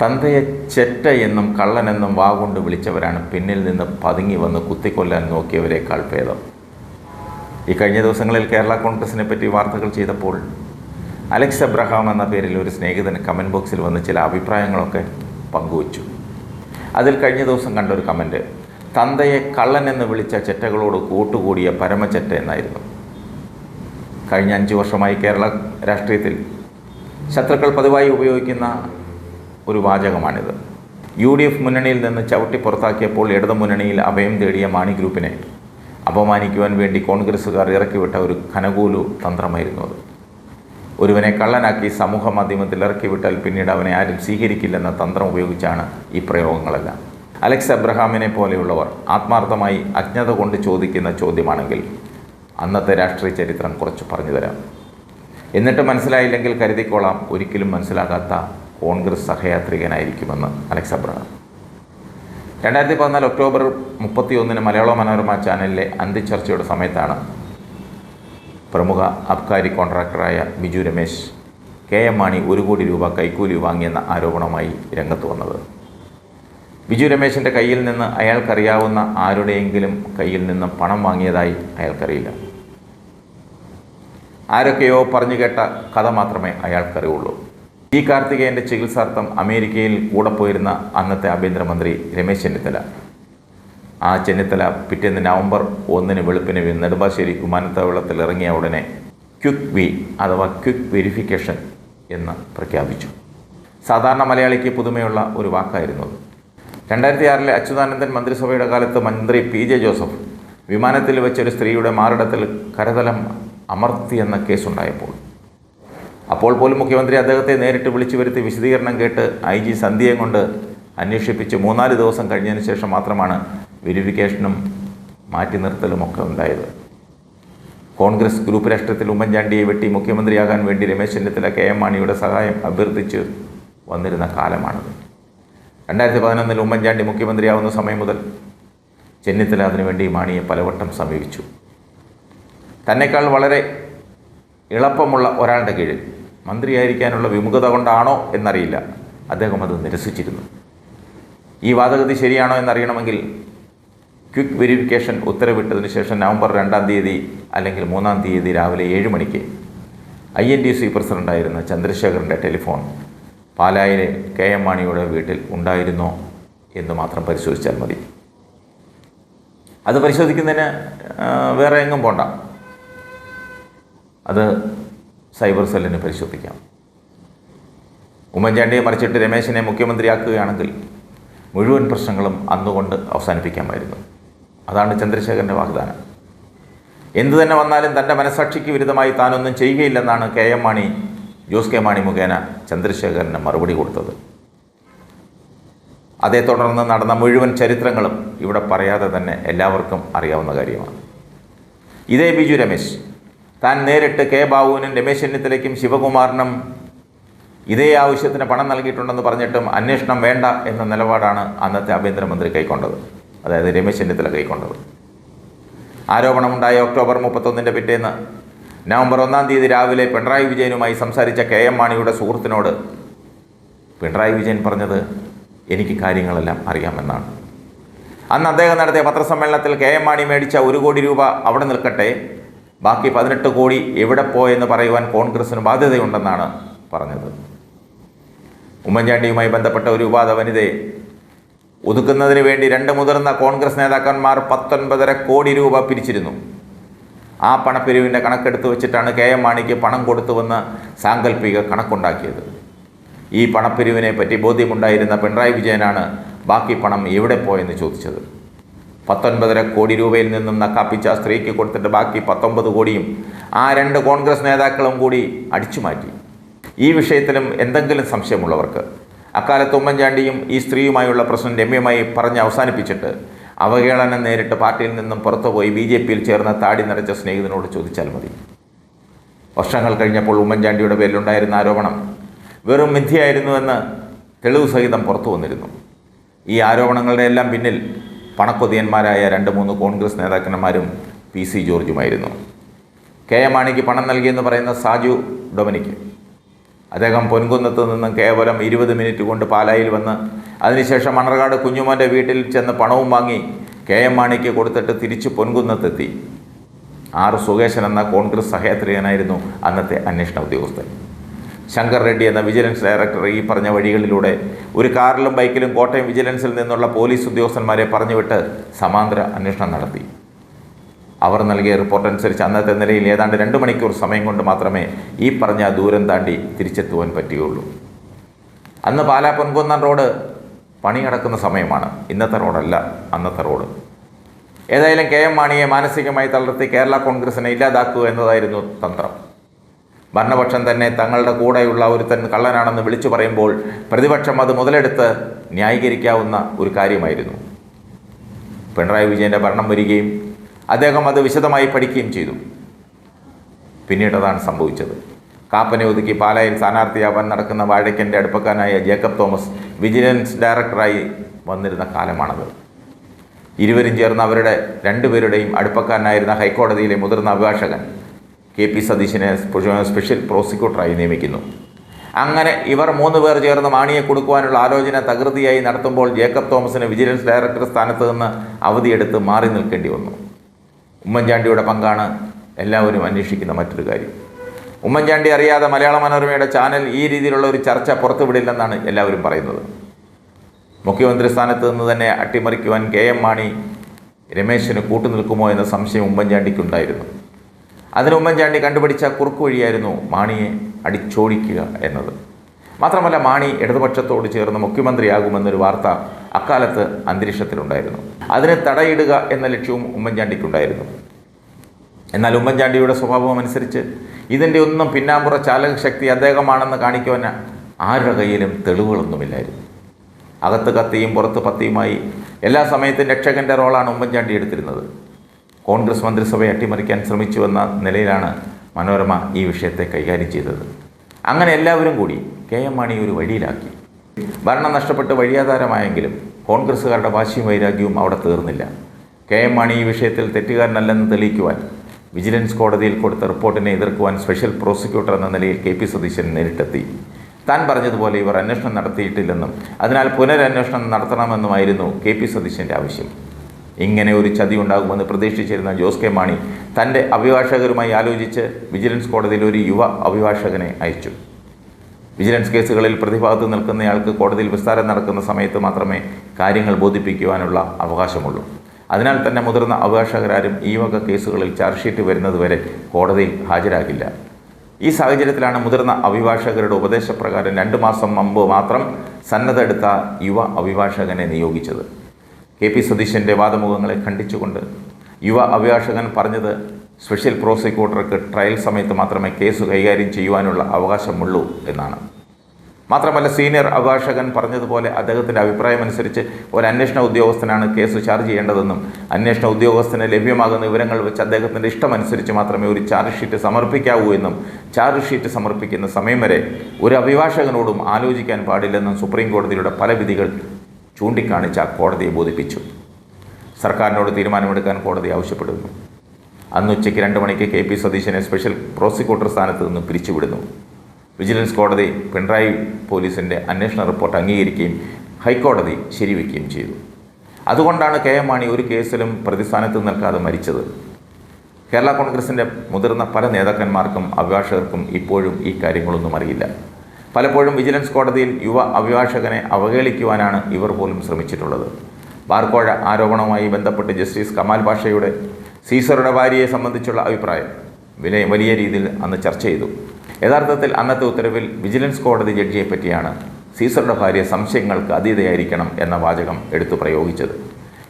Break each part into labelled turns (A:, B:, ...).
A: തന്തയെ ചെറ്റ എന്നും കള്ളനെന്നും വാഗൊണ്ട് വിളിച്ചവരാണ്. പിന്നിൽ നിന്ന് പതുങ്ങി വന്ന് കുത്തിക്കൊല്ലാൻ നോക്കിയവരെക്കാൾ ഭേദം. ഈ കഴിഞ്ഞ ദിവസങ്ങളിൽ കേരള കോൺഗ്രസിനെ പറ്റി വാർത്തകൾ ചെയ്തപ്പോൾ അലക്സ് അബ്രഹാം എന്ന പേരിൽ ഒരു സ്നേഹിതൻ കമന്റ് ബോക്സിൽ വന്ന് ചില അഭിപ്രായങ്ങളൊക്കെ പങ്കുവച്ചു. അതിൽ കഴിഞ്ഞ ദിവസം കണ്ട ഒരു കമന്റ് തന്തയെ കള്ളനെന്ന് വിളിച്ച ചെറ്റകളോട് കൂട്ടുകൂടിയ പരമചെറ്റ എന്നായിരുന്നു. കഴിഞ്ഞ അഞ്ച് വർഷമായി കേരള രാഷ്ട്രീയത്തിൽ ശത്രുക്കൾ പതിവായി ഉപയോഗിക്കുന്ന ഒരു വാചകമാണിത്. യു ഡി എഫ് മുന്നണിയിൽ നിന്ന് ചവിട്ടി പുറത്താക്കിയപ്പോൾ ഇടതു മുന്നണിയിൽ അഭയം തേടിയ മാണി ഗ്രൂപ്പിനെ അപമാനിക്കുവാൻ വേണ്ടി കോൺഗ്രസ്സുകാർ ഇറക്കിവിട്ട ഒരു ഖനകൂലു തന്ത്രമായിരുന്നു അത്. ഒരുവനെ കള്ളനാക്കി സമൂഹ മാധ്യമത്തിൽ ഇറക്കിവിട്ടാൽ പിന്നീട് അവനെ ആരും സ്വീകരിക്കില്ലെന്ന തന്ത്രം ഉപയോഗിച്ചാണ് ഈ പ്രയോഗങ്ങളെല്ലാം. അലക്സ് അബ്രഹാമിനെ പോലെയുള്ളവർ ആത്മാർത്ഥമായി അജ്ഞത കൊണ്ട് ചോദിക്കുന്ന ചോദ്യമാണെങ്കിൽ അന്നത്തെ രാഷ്ട്രീയ ചരിത്രം കുറച്ച് പറഞ്ഞു തരാം എന്നിട്ട് മനസ്സിലായില്ലെങ്കിൽ കരുതിക്കോളാം ഒരിക്കലും മനസ്സിലാകാത്ത കോൺഗ്രസ് സഹയാത്രികനായിരിക്കുമെന്ന് അലക്സ് അബ്രഹാം. രണ്ടായിരത്തി പതിനാല് ഒക്ടോബർ മുപ്പത്തി ഒന്നിന് മലയാള മനോരമ ചാനലിലെ അന്ത്യചർച്ചയുടെ സമയത്താണ് പ്രമുഖ അബ്കാരി കോൺട്രാക്ടറായ ബിജു രമേശ് കെ എം മാണി ഒരു കോടി രൂപ കൈക്കൂലി വാങ്ങിയെന്ന ആരോപണമായി രംഗത്ത് വന്നത്. ബിജു രമേശിന്റെ കയ്യിൽ നിന്ന് അയാൾക്കറിയാവുന്ന ആരുടെയെങ്കിലും കയ്യിൽ നിന്ന് പണം വാങ്ങിയതായി അയാൾക്കറിയില്ല. ആരൊക്കെയോ പറഞ്ഞു കേട്ട കഥ മാത്രമേ അയാൾക്കറിയുള്ളൂ. ഈ കാർത്തികേയന്റെ ചികിത്സാർത്ഥം അമേരിക്കയിൽ കൂടെ പോയിരുന്ന അന്നത്തെ ആഭ്യന്തരമന്ത്രി രമേശ് ചെന്നിത്തല. ആ ചെന്നിത്തല പിറ്റേന്ന് നവംബർ ഒന്നിന് വെളുപ്പിന് നെടുമ്പാശ്ശേരി വിമാനത്താവളത്തിൽ ഇറങ്ങിയ ഉടനെ ക്വിക്ക് വി അഥവാ ക്വിക്ക് വെരിഫിക്കേഷൻ എന്ന് പ്രഖ്യാപിച്ചു. സാധാരണ മലയാളിക്ക് പുതുമയുള്ള ഒരു വാക്കായിരുന്നു രണ്ടായിരത്തി ആറിലെ അച്യുതാനന്ദൻ മന്ത്രിസഭയുടെ കാലത്ത് മന്ത്രി പി ജെ ജോസഫ് വിമാനത്തിൽ വെച്ചൊരു സ്ത്രീയുടെ മാറിടത്തിൽ കരതലം അമർത്തി എന്ന കേസുണ്ടായപ്പോൾ അപ്പോൾ പോലും മുഖ്യമന്ത്രി അദ്ദേഹത്തെ നേരിട്ട് വിളിച്ചു വരുത്തി വിശദീകരണം കേട്ട് ഐ ജി സന്ധ്യയെ കൊണ്ട് അന്വേഷിപ്പിച്ച് മൂന്നാൽ ദിവസം കഴിഞ്ഞതിന് ശേഷം മാത്രമാണ് വെരിഫിക്കേഷനും മാറ്റി നിർത്തലും ഒക്കെ ഉണ്ടായത്. കോൺഗ്രസ് ഗ്രൂപ്പ് രാഷ്ട്രത്തിൽ ഉമ്മൻചാണ്ടിയെ വെട്ടി മുഖ്യമന്ത്രിയാകാൻ വേണ്ടി രമേശ് ചെന്നിത്തല കെ എം മാണിയുടെ സഹായം അഭ്യർത്ഥിച്ച് വന്നിരുന്ന കാലമാണത്. രണ്ടായിരത്തി പതിനൊന്നിൽ ഉമ്മൻചാണ്ടി മുഖ്യമന്ത്രിയാവുന്ന സമയം മുതൽ ചെന്നിത്തല അതിനുവേണ്ടി മാണിയെ പലവട്ടം സമീപിച്ചു. തന്നെക്കാൾ വളരെ എളുപ്പമുള്ള ഒരാളുടെ കീഴിൽ. മന്ത്രിയായിരിക്കാനുള്ള വിമുഖത കൊണ്ടാണോ എന്നറിയില്ല. അദ്ദേഹം അത് നിരസിച്ചിരുന്നു. ഈ വാദഗതി ശരിയാണോ എന്നറിയണമെങ്കിൽ ക്വിക്ക് വെരിഫിക്കേഷൻ ഉത്തരവിട്ടതിന് ശേഷം നവംബർ രണ്ടാം തീയതി അല്ലെങ്കിൽ മൂന്നാം തീയതി രാവിലെ ഏഴ് മണിക്ക് ഐ എൻ ഡി സി പ്രസിഡന്റായിരുന്ന ചന്ദ്രശേഖറിന്റെ ടെലിഫോൺ പാലായിലെ കെ എം മാണിയുടെ വീട്ടിൽ ഉണ്ടായിരുന്നോ എന്ന് മാത്രം പരിശോധിച്ചാൽ മതി. അത് പരിശോധിക്കുന്നതിന് വേറെ എങ്ങും പോണ്ട. അത് സൈബർ സെല്ലിന് പരിശോധിക്കാം. ഉമ്മൻചാണ്ടിയെ മറിച്ചിട്ട് രമേശിനെ മുഖ്യമന്ത്രിയാക്കുകയാണെങ്കിൽ മുഴുവൻ പ്രശ്നങ്ങളും അന്നുകൊണ്ട് അവസാനിപ്പിക്കാമായിരുന്നു. അതാണ് ചന്ദ്രശേഖരന്റെ വാഗ്ദാനം. എന്തു തന്നെ വന്നാലും തന്റെ മനസാക്ഷിക്ക് വിരുദ്ധമായി താനൊന്നും ചെയ്യുകയില്ലെന്നാണ് K M Mani Jose K Mani മുഖേന ചന്ദ്രശേഖരന് മറുപടി കൊടുത്തത്. അതേ തുടർന്ന് നടന്ന മുഴുവൻ ചരിത്രങ്ങളും ഇവിടെ പറയാതെ തന്നെ എല്ലാവർക്കും അറിയാവുന്ന കാര്യമാണ്. ഇതേ ബിജു രമേശ് താൻ നേരിട്ട് കെ ബാബുവിനും രമേശ് ചെന്നിത്തലയ്ക്കും ശിവകുമാറിനും ഇതേ ആവശ്യത്തിന് പണം നൽകിയിട്ടുണ്ടെന്ന് പറഞ്ഞിട്ടും അന്വേഷണം വേണ്ട എന്ന നിലപാടാണ് അന്നത്തെ ആഭ്യന്തരമന്ത്രി കൈക്കൊണ്ടത്. അതായത് രമേശ് ചെന്നിത്തല കൈക്കൊണ്ടത്. ആരോപണമുണ്ടായ ഒക്ടോബർ മുപ്പത്തൊന്നിന്റെ പിറ്റേന്ന് നവംബർ ഒന്നാം തീയതി രാവിലെ പിണറായി വിജയനുമായി സംസാരിച്ച കെ എം മാണിയുടെ സുഹൃത്തിനോട് പിണറായി വിജയൻ പറഞ്ഞത് എനിക്ക് കാര്യങ്ങളെല്ലാം അറിയാമെന്നാണ്. അന്ന് അദ്ദേഹം നടത്തിയ പത്രസമ്മേളനത്തിൽ കെ എം മാണി മേടിച്ച ഒരു കോടി രൂപ അവിടെ നിൽക്കട്ടെ ബാക്കി പതിനെട്ട് കോടി എവിടെ പോയെന്ന് പറയുവാൻ കോൺഗ്രസിന് ബാധ്യതയുണ്ടെന്നാണ് പറഞ്ഞത്. ഉമ്മൻചാണ്ടിയുമായി ബന്ധപ്പെട്ട ഒരു ഉപാധ വനിതയെ ഒതുക്കുന്നതിന് വേണ്ടി രണ്ട് മുതിർന്ന കോൺഗ്രസ് നേതാക്കന്മാർ പത്തൊൻപതര കോടി രൂപ പിരിച്ചിരുന്നു. ആ പണപ്പിരിവിന്റെ കണക്കെടുത്ത് വെച്ചിട്ടാണ് കെ എം മാണിക്ക് പണം കൊടുത്തുവെന്ന് സാങ്കല്പിക കണക്കുണ്ടാക്കിയത്. ഈ പണപ്പിരിവിനെ പറ്റി ബോധ്യമുണ്ടായിരുന്ന പിണറായി വിജയനാണ് ബാക്കി പണം എവിടെ പോയെന്ന് ചോദിച്ചത്. പത്തൊൻപതര കോടി രൂപയിൽ നിന്നും നക്കാപ്പിച്ച സ്ത്രീക്ക് കൊടുത്തിട്ട് ബാക്കി പത്തൊമ്പത് കോടിയും ആ രണ്ട് കോൺഗ്രസ് നേതാക്കളും കൂടി അടിച്ചു മാറ്റി. ഈ വിഷയത്തിലും എന്തെങ്കിലും സംശയമുള്ളവർക്ക് അക്കാലത്ത് ഉമ്മൻചാണ്ടിയും ഈ സ്ത്രീയുമായുള്ള പ്രശ്നം രമ്യമായി പറഞ്ഞ് അവസാനിപ്പിച്ചിട്ട് അവഹേളനം നേരിട്ട് പാർട്ടിയിൽ നിന്നും പുറത്തുപോയി ബി ജെ പിയിൽ ചേർന്ന താടി നിറച്ച സ്നേഹിതനോട് ചോദിച്ചാൽ മതി. വർഷങ്ങൾ കഴിഞ്ഞപ്പോൾ ഉമ്മൻചാണ്ടിയുടെ പേരിലുണ്ടായിരുന്ന ആരോപണം വെറും മിഥ്യയായിരുന്നുവെന്ന് തെളിവ് സഹിതം പുറത്തു വന്നിരുന്നു. ഈ ആരോപണങ്ങളുടെ എല്ലാം പിന്നിൽ പണക്കൊതിയന്മാരായ രണ്ട് മൂന്ന് കോൺഗ്രസ് നേതാക്കന്മാരും പി സി ജോർജുമായിരുന്നു. കെ എം മാണിക്ക് പണം നൽകിയെന്ന് പറയുന്ന സാജു ഡൊമിനിക്ക്. അദ്ദേഹം പൊൻകുന്നത്ത് നിന്നും കേവലം ഇരുപത് മിനിറ്റ് കൊണ്ട് പാലായിൽ വന്ന് അതിനുശേഷം മണർകാട് കുഞ്ഞുമോന്റെ വീട്ടിൽ ചെന്ന് പണവും വാങ്ങി കെ എം മാണിക്ക് കൊടുത്തിട്ട് തിരിച്ച് പൊൻകുന്നത്തെത്തി. ആർ സുകേശൻ എന്ന കോൺഗ്രസ് സഹേത്രികനായിരുന്നു അന്നത്തെ അന്വേഷണ ഉദ്യോഗസ്ഥൻ. ശങ്കർ റെഡ്ഡി എന്ന വിജിലൻസ് ഡയറക്ടർ ഈ പറഞ്ഞ വഴികളിലൂടെ ഒരു കാറിലും ബൈക്കിലും കോട്ടയം വിജിലൻസിൽ നിന്നുള്ള പോലീസ് ഉദ്യോഗസ്ഥന്മാരെ പറഞ്ഞുവിട്ട് സമാന്തര അന്വേഷണം നടത്തി. അവർ നൽകിയ റിപ്പോർട്ട് അനുസരിച്ച് അന്നത്തെ നിലയിൽ ഏതാണ്ട് രണ്ട് മണിക്കൂർ സമയം കൊണ്ട് മാത്രമേ ഈ പറഞ്ഞ ദൂരം താണ്ടി തിരിച്ചെത്തുവാൻ പറ്റുകയുള്ളൂ. അന്ന് പാലാ പൊൻകുന്നം റോഡ് പണി നടക്കുന്ന സമയമാണ്. ഇന്നത്തെ റോഡല്ല അന്നത്തെ റോഡ്. ഏതായാലും കെ എം മാണിയെ മാനസികമായി തളർത്തി കേരള കോൺഗ്രസിനെ ഇല്ലാതാക്കുക എന്നതായിരുന്നു തന്ത്രം. ഭരണപക്ഷം തന്നെ തങ്ങളുടെ കൂടെയുള്ള ഒരുത്തൻ കള്ളനാണെന്ന് വിളിച്ചു പറയുമ്പോൾ പ്രതിപക്ഷം അത് മുതലെടുത്ത് ന്യായീകരിക്കാവുന്ന ഒരു കാര്യമായിരുന്നു. പിണറായി വിജയന്റെ ഭരണം വരികയും അദ്ദേഹം അത് വിശദമായി പഠിക്കുകയും ചെയ്തു. പിന്നീട് അതാണ് സംഭവിച്ചത്. കാപ്പനെ ഒതുക്കി പാലായിൽ സ്ഥാനാർത്ഥിയാവാൻ നടക്കുന്ന വാഴയ്ക്കന്റെ അടുപ്പക്കാരനായ ജേക്കബ് തോമസ് വിജിലൻസ് ഡയറക്ടറായി വന്നിരുന്ന കാലമാണത്. ഇരുവരും ചേർന്ന് അവരുടെ രണ്ടുപേരുടെയും അടുപ്പക്കാരനായിരുന്ന ഹൈക്കോടതിയിലെ മുതിർന്ന അഭിഭാഷകൻ കെ പി സതീശിനെ സ്പെഷ്യൽ പ്രോസിക്യൂട്ടറായി നിയമിക്കുന്നു. അങ്ങനെ ഇവർ മൂന്ന് പേർ ചേർന്ന് മാണിയെ കൊടുക്കുവാനുള്ള ആലോചന തകൃതിയായി നടത്തുമ്പോൾ ജേക്കബ് തോമസിന് വിജിലൻസ് ഡയറക്ടർ സ്ഥാനത്ത് നിന്ന് അവധിയെടുത്ത് മാറി നിൽക്കേണ്ടി വന്നു. ഉമ്മൻചാണ്ടിയുടെ പങ്കാണ് എല്ലാവരും അന്വേഷിക്കുന്ന മറ്റൊരു കാര്യം. ഉമ്മൻചാണ്ടി അറിയാതെ മലയാള മനോരമയുടെ ചാനൽ ഈ രീതിയിലുള്ള ഒരു ചർച്ച പുറത്തുവിടില്ലെന്നാണ് എല്ലാവരും പറയുന്നത്. മുഖ്യമന്ത്രി സ്ഥാനത്ത് നിന്ന് തന്നെ അട്ടിമറിക്കുവാൻ കെ എം മാണി രമേശിന് കൂട്ടുനിൽക്കുമോ എന്ന സംശയം ഉമ്മൻചാണ്ടിക്കുണ്ടായിരുന്നു. അതിന് ഉമ്മൻചാണ്ടി കണ്ടുപിടിച്ച കുറുക്കു വഴിയായിരുന്നു മാണിയെ അടിച്ചോടിക്കുക എന്നത്. മാത്രമല്ല മാണി ഇടതുപക്ഷത്തോട് ചേർന്ന് മുഖ്യമന്ത്രിയാകുമെന്നൊരു വാർത്ത അക്കാലത്ത് അന്തരീക്ഷത്തിലുണ്ടായിരുന്നു. അതിന് തടയിടുക എന്ന ലക്ഷ്യവും ഉമ്മൻചാണ്ടിക്കുണ്ടായിരുന്നു. എന്നാൽ ഉമ്മൻചാണ്ടിയുടെ സ്വഭാവം അനുസരിച്ച് ഇതിന്റെ ഒന്നും പിന്നാമ്പുറ ചാലകശക്തി അദ്ദേഹമാണെന്ന് കാണിക്കുവാൻ ആരുടെ കയ്യിലും തെളിവുകളൊന്നുമില്ലായിരുന്നു. അകത്ത് കത്തിയും പുറത്ത് പത്തിയുമായി എല്ലാ സമയത്തും രക്ഷകന്റെ റോളാണ് ഉമ്മൻചാണ്ടി എടുത്തിരുന്നത്. കോൺഗ്രസ് മന്ത്രിസഭയെ അട്ടിമറിക്കാൻ ശ്രമിച്ചുവെന്ന നിലയിലാണ് മനോരമ ഈ വിഷയത്തെ കൈകാര്യം ചെയ്തത്. അങ്ങനെ എല്ലാവരും കൂടി കെ എം മാണി ഒരു വഴിയിലാക്കി. ഭരണം നഷ്ടപ്പെട്ട് വഴിയാധാരമായെങ്കിലും കോൺഗ്രസ്സുകാരുടെ വാശിയും വൈരാഗ്യവും അവിടെ തീർന്നില്ല. കെ എം മാണി ഈ വിഷയത്തിൽ തെറ്റുകാരനല്ലെന്ന് തെളിയിക്കുവാൻ വിജിലൻസ് കോടതിയിൽ കൊടുത്ത റിപ്പോർട്ടിനെ എതിർക്കുവാൻ സ്പെഷ്യൽ പ്രോസിക്യൂട്ടർ എന്ന നിലയിൽ കെ പി സതീശൻ നേരിട്ടെത്തി. താൻ പറഞ്ഞതുപോലെ ഇവർ അന്വേഷണം നടത്തിയിട്ടില്ലെന്നും അതിനാൽ പുനരന്വേഷണം നടത്തണമെന്നുമായിരുന്നു കെ പി സതീശന്റെ ആവശ്യം. ഇങ്ങനെ ഒരു ചതി ഉണ്ടാകുമെന്ന് പ്രതീക്ഷിച്ചിരുന്ന ജോസ് കെ മാണി തന്റെ അഭിഭാഷകരുമായി ആലോചിച്ച് വിജിലൻസ് കോടതിയിൽ ഒരു യുവ അഭിഭാഷകനെ അയച്ചു. വിജിലൻസ് കേസുകളിൽ പ്രതിഭാഗത്ത് നിൽക്കുന്നയാൾക്ക് കോടതിയിൽ വിസ്താരം നടക്കുന്ന സമയത്ത് മാത്രമേ കാര്യങ്ങൾ ബോധിപ്പിക്കുവാനുള്ള അവകാശമുള്ളൂ. അതിനാൽ തന്നെ മുതിർന്ന അഭിഭാഷകരാരും ഈ വക കേസുകളിൽ ചാർജ് ഷീറ്റ് വരുന്നതുവരെ കോടതിയിൽ ഹാജരാകില്ല. ഈ സാഹചര്യത്തിലാണ് മുതിർന്ന അഭിഭാഷകരുടെ ഉപദേശപ്രകാരം രണ്ട് മാസം മുമ്പ് മാത്രം സന്നദ്ധ എടുത്ത യുവ അഭിഭാഷകനെ നിയോഗിച്ചത്. കെ പി സതീശന്റെ വാദമുഖങ്ങളെ ഖണ്ഡിച്ചുകൊണ്ട് യുവ അഭിഭാഷകൻ പറഞ്ഞത് സ്പെഷ്യൽ പ്രോസിക്യൂട്ടർക്ക് ട്രയൽ സമയത്ത് മാത്രമേ കേസ് കൈകാര്യം ചെയ്യുവാനുള്ള അവകാശമുള്ളൂ എന്നാണ്. മാത്രമല്ല സീനിയർ അഭിഭാഷകൻ പറഞ്ഞതുപോലെ അദ്ദേഹത്തിന്റെ അഭിപ്രായമനുസരിച്ച് ഒരു അന്വേഷണ ഉദ്യോഗസ്ഥനാണ് കേസ് ചാർജ് ചെയ്യേണ്ടതെന്നും അന്വേഷണ ഉദ്യോഗസ്ഥന് ലഭ്യമാകുന്ന വിവരങ്ങൾ വെച്ച് അദ്ദേഹത്തിന്റെ ഇഷ്ടമനുസരിച്ച് മാത്രമേ ഒരു ചാർജ് ഷീറ്റ് സമർപ്പിക്കാവൂ എന്നും ചാർജ് ഷീറ്റ് സമർപ്പിക്കുന്ന സമയം വരെ ഒരു അഭിഭാഷകനോടും ആലോചിക്കാൻ പാടില്ലെന്നും സുപ്രീം കോടതിയുടെ പല വിധികൾ ചൂണ്ടിക്കാണിച്ച കോടതിയെ ബോധിപ്പിച്ചു. സർക്കാരിനോട് തീരുമാനമെടുക്കാൻ കോടതി ആവശ്യപ്പെടുന്നു. അന്ന് ഉച്ചയ്ക്ക് രണ്ട് മണിക്ക് കെ പി സതീശനെ സ്പെഷ്യൽ പ്രോസിക്യൂട്ടർ സ്ഥാനത്ത് നിന്ന് പിരിച്ചുവിടുന്നു. വിജിലൻസ് കോടതി പിണറായി പോലീസിന്റെ അന്വേഷണ റിപ്പോർട്ട് അംഗീകരിക്കുകയും ഹൈക്കോടതി ശരിവെക്കുകയും ചെയ്തു. അതുകൊണ്ടാണ് കെ എം മാണി ഒരു കേസിലും പ്രതിസ്ഥാനത്ത് നിൽക്കാതെ മരിച്ചത്. കേരള കോൺഗ്രസിന്റെ മുതിർന്ന പല നേതാക്കന്മാർക്കും അഭിഭാഷകർക്കും ഇപ്പോഴും ഈ കാര്യങ്ങളൊന്നും അറിയില്ല. പലപ്പോഴും വിജിലൻസ് കോടതിയിൽ യുവ അഭിഭാഷകനെ അവഹേളിക്കുവാനാണ് ഇവർ പോലും ശ്രമിച്ചിട്ടുള്ളത്. ബാർക്കോഴ ആരോപണവുമായി ബന്ധപ്പെട്ട് ജസ്റ്റിസ് കമാൽ പാഷയുടെ സീസറുടെ ഭാര്യയെ സംബന്ധിച്ചുള്ള അഭിപ്രായം വില വലിയ രീതിയിൽ അന്ന് ചർച്ച ചെയ്തു. യഥാർത്ഥത്തിൽ അന്നത്തെ ഉത്തരവിൽ വിജിലൻസ് കോടതി ജഡ്ജിയെ പറ്റിയാണ് സീസറുടെ ഭാര്യ സംശയങ്ങൾക്ക് അതീതയായിരിക്കണം എന്ന വാചകം എടുത്തു പ്രയോഗിച്ചത്.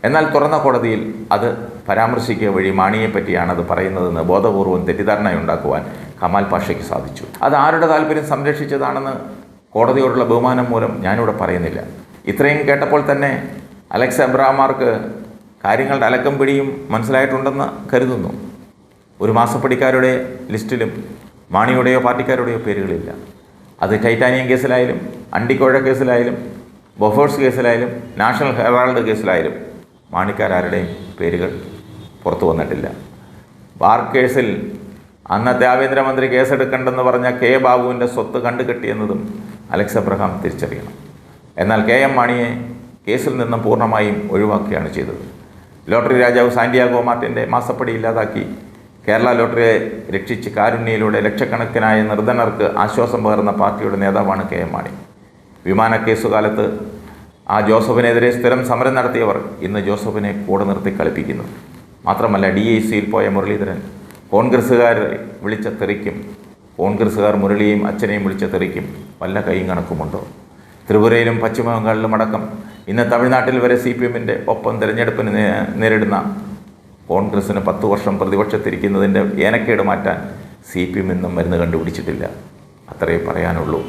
A: എന്നാൽ തുറന്ന കോടതിയിൽ അത് പരാമർശിക്കുക വഴി മാണിയെ പറ്റിയാണ് അത് പറയുന്നതെന്ന് ബോധപൂർവം തെറ്റിദ്ധാരണയുണ്ടാക്കുവാൻ കമാൽ പാഷയ്ക്ക് സാധിച്ചു. അത് ആരുടെ താല്പര്യം സംരക്ഷിച്ചതാണെന്ന് കോടതിയോടുള്ള ബഹുമാനം മൂലം ഞാനിവിടെ പറയുന്നില്ല. ഇത്രയും കേട്ടപ്പോൾ തന്നെ അലക്സ് എബ്രാമാർക്ക് കാര്യങ്ങളുടെ അലക്കം പിടിയും മനസ്സിലായിട്ടുണ്ടെന്ന് കരുതുന്നു. ഒരു മാസപ്പടിക്കാരുടെ ലിസ്റ്റിലും മാണിയുടെയോ പാർട്ടിക്കാരുടെയോ പേരുകളില്ല. അത് ടൈറ്റാനിയം കേസിലായാലും അണ്ടിക്കോഴ കേസിലായാലും ബൊഫേഴ്സ് കേസിലായാലും നാഷണൽ ഹെറാൾഡ് കേസിലായാലും മാണിക്കാരാരുടെയും പേരുകൾ പുറത്തു വന്നിട്ടില്ല. ബാർ കേസിൽ അന്നത്തെ ആഭ്യന്തരമന്ത്രി കേസെടുക്കണ്ടെന്ന് പറഞ്ഞ കെ ബാബുവിന്റെ സ്വത്ത് കണ്ടുകെട്ടിയെന്നതും അലക്സ് അബ്രഹാം തിരിച്ചറിയണം. എന്നാൽ കെ എം മാണിയെ കേസിൽ നിന്നും പൂർണമായും ഒഴിവാക്കുകയാണ് ചെയ്തത്. ലോട്ടറി രാജാവ് സാന്റിയാഗോ മാർട്ടിന്റെ മാസപ്പടി ഇല്ലാതാക്കി കേരള ലോട്ടറിയെ രക്ഷിച്ച് കാരുണ്യയിലൂടെ ലക്ഷക്കണക്കിനായ നിർധനർക്ക് ആശ്വാസം പകർന്ന പാർട്ടിയുടെ നേതാവാണ് കെ എം മാണി. വിമാന കേസുകാലത്ത് ആ ജോസഫിനെതിരെ സ്ഥിരം സമരം നടത്തിയവർ ഇന്ന് ജോസഫിനെ കൂടെ നിർത്തി കളിപ്പിക്കുന്നു. മാത്രമല്ല ഡി ഐ സിയിൽ പോയ മുരളീധരൻ കോൺഗ്രസ്സുകാർ വിളിച്ച തെറിക്കും കോൺഗ്രസ്സുകാർ മുരളിയെയും അച്ഛനെയും വിളിച്ച തെറിക്കും വല്ല കൈയും കണക്കുമുണ്ടോ? ത്രിപുരയിലും പശ്ചിമ ബംഗാളിലും അടക്കം ഇന്ന് തമിഴ്നാട്ടിൽ വരെ സി പി എമ്മിന്റെ ഒപ്പം തിരഞ്ഞെടുപ്പിന് നേരിടുന്ന കോൺഗ്രസ്സിന് പത്ത് വർഷം പ്രതിപക്ഷത്തിരിക്കുന്നതിന്റെ ഏനക്കേട് മാറ്റാൻ സി പി എം ഇന്നും മരുന്ന് കണ്ടുപിടിച്ചിട്ടില്ല. അത്രയേ പറയാനുള്ളൂ.